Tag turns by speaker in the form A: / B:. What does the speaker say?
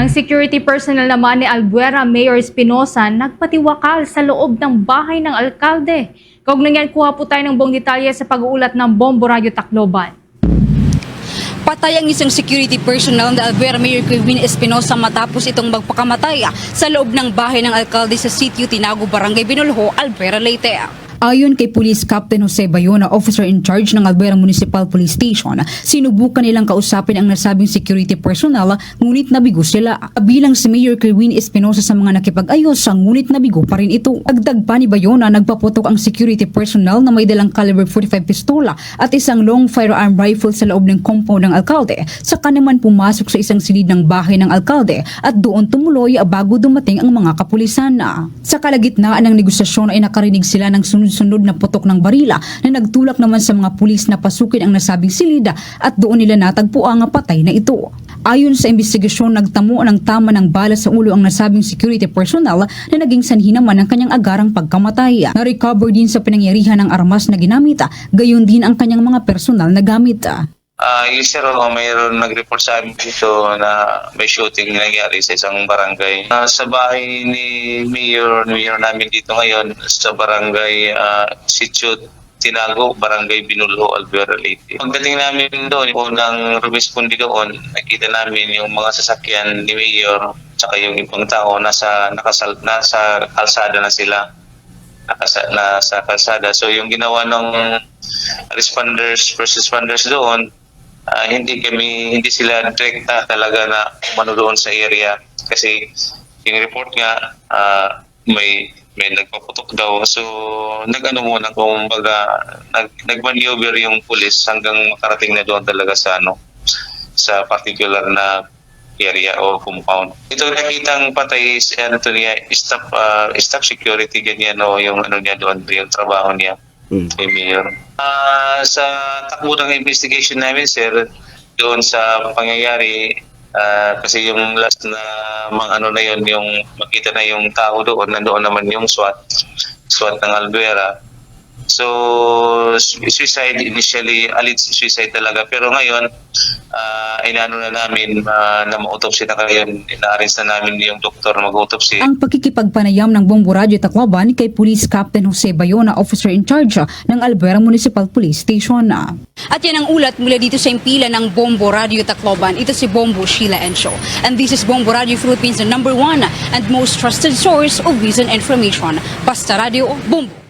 A: Ang security personnel naman ni Albuera Mayor Espinosa nagpatiwakal sa loob ng bahay ng alkalde. Kaugnay yan, kuha po tayo ng buong detalye sa pag-uulat ng Bombo Radio Tacloban.
B: Patay ang isang security personnel na Alvera Mayor Kevin Espinosa matapos itong magpakamatay sa loob ng bahay ng alkalde sa sitio Tinago, Barangay Binulho, Alvera, Leyte. Ayon kay Police Captain Jose Bayona, officer in charge ng Alvera Municipal Police Station, sinubukan nilang kausapin ang nasabing security personnel ngunit nabigo sila. Bilang si Mayor Kerwin Espinosa sa mga nakipag-ayos, ngunit nabigo pa rin ito. Agdag pa ni Bayona, nagpaputok ang security personnel na may dalang caliber 45 pistola at isang long firearm rifle sa loob ng compound ng alkalde. Saka naman pumasok sa isang silid ng bahay ng alkalde at doon tumuloy bago dumating ang mga kapulisan. Sa kalagitnaan ng negosasyon ay nakarinig sila ng sunod-sunod na putok ng barila na nagtulak naman sa mga pulis na pasukin ang nasabing silid at doon nila natagpo ang patay na ito. Ayon sa investigasyon, nagtamo ng tama ng bala sa ulo ang nasabing security personnel na naging sanhi naman ng kanyang agarang pagkamatay. Na-recover din sa pinangyarihan ng armas na ginamit, gayon din ang kanyang mga personal na gamit.
C: Ah, yes sir, oh, mayroon nag-report sa amin dito na may shooting nangyari sa isang barangay. Ah, sa bahay ni Mayor, Mayor namin dito ngayon sa barangay uh, Sitio Tinago, Barangay Binulho, Alvera, Leyte. Pagdating namin doon, unang rumispondi doon, nakita namin yung mga sasakyan ni Mayor tsaka yung ibang tao nasa, nakasal, nasa kalsada na sila. Nakasa, nasa kalsada. So yung ginawa ng responders, first responders doon, Ah, hindi kami hindi sila direkta talaga na umano sa area. Kasi yung report nga ah, may may nagpaputok daw. So nagano muna kung baga nag nagmaneuver yung pulis hanggang makarating na doon talaga sa ano sa particular na area o compound. Ito nakitang patay is ano to niya staff ah, staff security ganyan o yung ano niya doon yung trabaho niya kay Mayor. Ah, sa takbo ng investigation namin, sir, doon sa pangyayari, ah, kasi yung last na mga ano na yun, yung makita na yung tao doon, nandoon naman yung SWAT, SWAT ng Albuera. So, suicide initially, alleged suicide talaga. Pero ngayon, ah inano na namin ah, na ma-autopsy na ngayon. Ina-arrange na namin yung doktor na mag-autopsy.
B: Ang pakikipagpanayam ng Bombo Radio Tacloban kay Police Captain Jose Bayona, officer in charge ng Alvera Municipal Police Station. At yan ang ulat mula dito sa impila ng Bombo Radio Tacloban. Ito si Bombo Sheila Encho. And this is Bombo Radio Philippines, the number one and most trusted source of and information. Basta Radio Bombo.